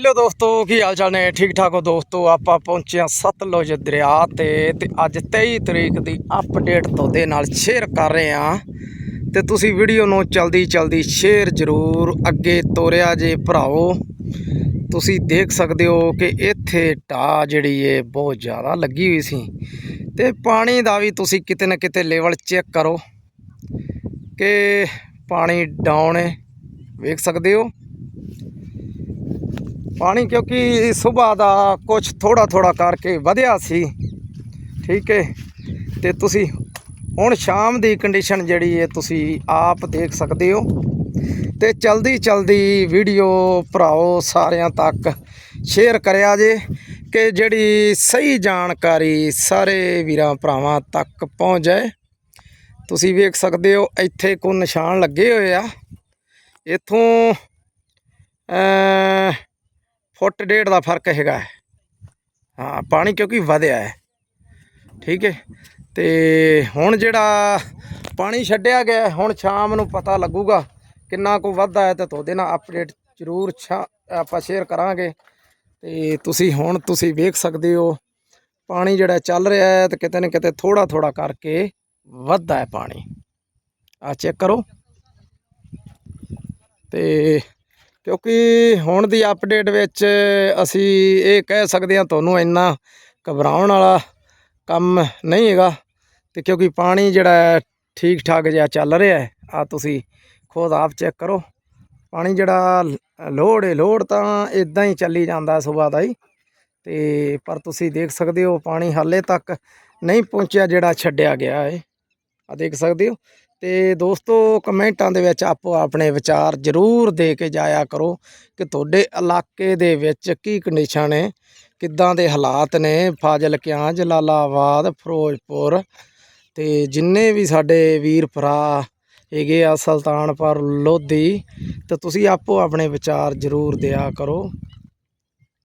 Hello ਦੋਸਤੋ, ਕੀ ਹਾਲ ਚਾਲ ਨੇ? ਠੀਕ ਠਾਕ ਹੋ ਦੋਸਤੋ? ਆਪਾਂ ਪਹੁੰਚੇ ਹਾਂ ਸਤਲੁਜ ਦਰਿਆ ਤੇ ਤੇ ਅੱਜ 23 ਤਰੀਕ ਦੀ ਅਪਡੇਟ ਤੁਹਾਡੇ ਨਾਲ ਸ਼ੇਅਰ ਕਰ ਰਹੇ ਹਾਂ। ਤੇ ਤੁਸੀਂ ਵੀਡੀਓ ਨੂੰ ਜਲਦੀ ਜਲਦੀ ਸ਼ੇਅਰ ਜ਼ਰੂਰ ਅੱਗੇ ਤੋਰਿਆ ਜੇ ਭਰਾਓ ਤੁਸੀਂ ਦੇਖ ਸਕਦੇ ਹੋ ਕਿ ਇੱਥੇ ਢਾਹ ਜਿਹੜੀ ਏ, ਬਹੁਤ ਜ਼ਿਆਦਾ ਲੱਗੀ ਹੋਈ ਸੀ। ਤੇ ਪਾਣੀ ਦਾ ਵੀ ਤੁਸੀਂ ਕਿਤੇ ਨਾ ਕਿਤੇ ਲੈਵਲ ਚੈੱਕ ਕਰੋ ਕਿ ਪਾਣੀ ਡਾਊਨ ਹੈ ਵੇਖ ਸਕਦੇ ਹੋ? ਪਾਣੀ ਕਿਉਂਕਿ ਸਵੇਰ ਦਾ ਕੁਝ ਥੋੜਾ ਥੋੜਾ ਕਰਕੇ ਵਧਿਆ ਸੀ। ਠੀਕ ਹੈ ਤੇ ਤੁਸੀਂ ਹੁਣ ਸ਼ਾਮ ਦੀ ਕੰਡੀਸ਼ਨ ਜਿਹੜੀ ਹੈ ਤੁਸੀਂ ਆਪ ਦੇਖ ਸਕਦੇ ਹੋ। ਤੇ ਚਲਦੀ ਚਲਦੀ ਵੀਡੀਓ ਭਰਾਓ ਸਾਰਿਆਂ ਤੱਕ ਸ਼ੇਅਰ ਕਰਿਆ ਜੇ ਕਿ ਜਿਹੜੀ ਸਹੀ ਜਾਣਕਾਰੀ ਸਾਰੇ ਵੀਰਾਂ ਭਰਾਵਾਂ ਤੱਕ ਪਹੁੰਚ ਜਾਏ। ਤੁਸੀਂ ਵੇਖ ਸਕਦੇ ਹੋ, ਇੱਥੇ ਕੋ ਨਿਸ਼ਾਨ ਲੱਗੇ ਹੋਏ ਆ। ਇਥੋਂ ਫੁੱਟ ਡੇਢ ਦਾ ਫ਼ਰਕ ਹੈਗਾ ਹੈ। ਹਾਂ, ਪਾਣੀ ਕਿਉਂਕਿ ਵਧਿਆ ਹੈ। ਠੀਕ ਹੈ। ਤੇ ਹੁਣ ਜਿਹੜਾ ਪਾਣੀ ਛੱਡਿਆ ਗਿਆ ਹੁਣ ਸ਼ਾਮ ਨੂੰ ਪਤਾ ਲੱਗੂਗਾ ਕਿੰਨਾ ਕੁ ਵੱਧਦਾ ਹੈ ਤੇ ਤੁਹਾਡੇ ਨਾਲ ਅਪਡੇਟ ਜ਼ਰੂਰ ਛਾ- ਆਪਾਂ ਸ਼ੇਅਰ ਕਰਾਂਗੇ। ਤੇ ਤੁਸੀਂ ਹੁਣ ਤੁਸੀਂ ਵੇਖ ਸਕਦੇ ਹੋ, ਪਾਣੀ ਜਿਹੜਾ ਚੱਲ ਰਿਹਾ ਹੈ ਤੇ ਕਿਤੇ ਨਾ ਕਿਤੇ ਥੋੜਾ ਥੋੜਾ ਕਰਕੇ ਵੱਧਦਾ ਹੈ ਪਾਣੀ। ਆ ਚੈੱਕ ਕਰੋ। ਤੇ ਕਿਉਂਕਿ ਹੁਣ ਦੀ ਅਪਡੇਟ ਵਿੱਚ ਅਸੀਂ ਇਹ ਕਹਿ ਸਕਦੇ ਹਾਂ ਤੁਹਾਨੂੰ ਇੰਨਾ ਘਬਰਾਉਣ ਵਾਲਾ ਕੰਮ ਨਹੀਂ ਹੈਗਾ ਤੇ ਕਿਉਂਕਿ ਪਾਣੀ ਜਿਹੜਾ ਠੀਕ ਠਾਕ ਜਿਹਾ ਚੱਲ ਰਿਹਾ ਹੈ। ਆ ਤੁਸੀਂ ਖੁਦ ਆਪ ਚੈੱਕ ਕਰੋ। ਪਾਣੀ ਜਿਹੜਾ ਲੋੜ ਹੈ, ਲੋੜ ਤਾਂ ਇਦਾਂ ਹੀ ਚੱਲੀ ਜਾਂਦਾ ਸਵੇਰ ਦਾ ਹੀ। ਤੇ ਪਰ ਤੁਸੀਂ ਦੇਖ ਸਕਦੇ ਹੋ ਪਾਣੀ ਹਾਲੇ ਤੱਕ ਨਹੀਂ ਪਹੁੰਚਿਆ ਜਿਹੜਾ ਛੱਡਿਆ ਗਿਆ ਹੈ। ਆ ਦੇਖ ਸਕਦੇ ਹੋ। ਤੇ ਦੋਸਤੋ ਕਮੈਂਟਾਂ ਦੇ ਵਿੱਚ ਆਪੋ ਆਪਣੇ ਵਿਚਾਰ ਜ਼ਰੂਰ ਦੇ ਕੇ ਜਾਇਆ ਕਰੋ ਕਿ ਤੁਹਾਡੇ ਇਲਾਕੇ ਦੇ ਵਿੱਚ ਕੀ ਕੰਡੀਸ਼ਨ ਹੈ ਕਿੱਦਾਂ ਦੇ ਹਾਲਾਤ ਨੇ ਫਾਜ਼ਿਲਕਿਆਂ ਜਲਾਲਾਬਾਦ ਫਿਰੋਜ਼ਪੁਰ ਤੇ ਜਿੰਨੇ ਵੀ ਸਾਡੇ ਵੀਰ ਭਰਾ ਹੈਗੇ ਆ, ਸੁਲਤਾਨਪੁਰ, ਲੋਧੀ ਤੇ ਤੁਸੀਂ ਆਪੋ ਆਪਣੇ ਵਿਚਾਰ ਜ਼ਰੂਰ ਦਿਆ ਕਰੋ।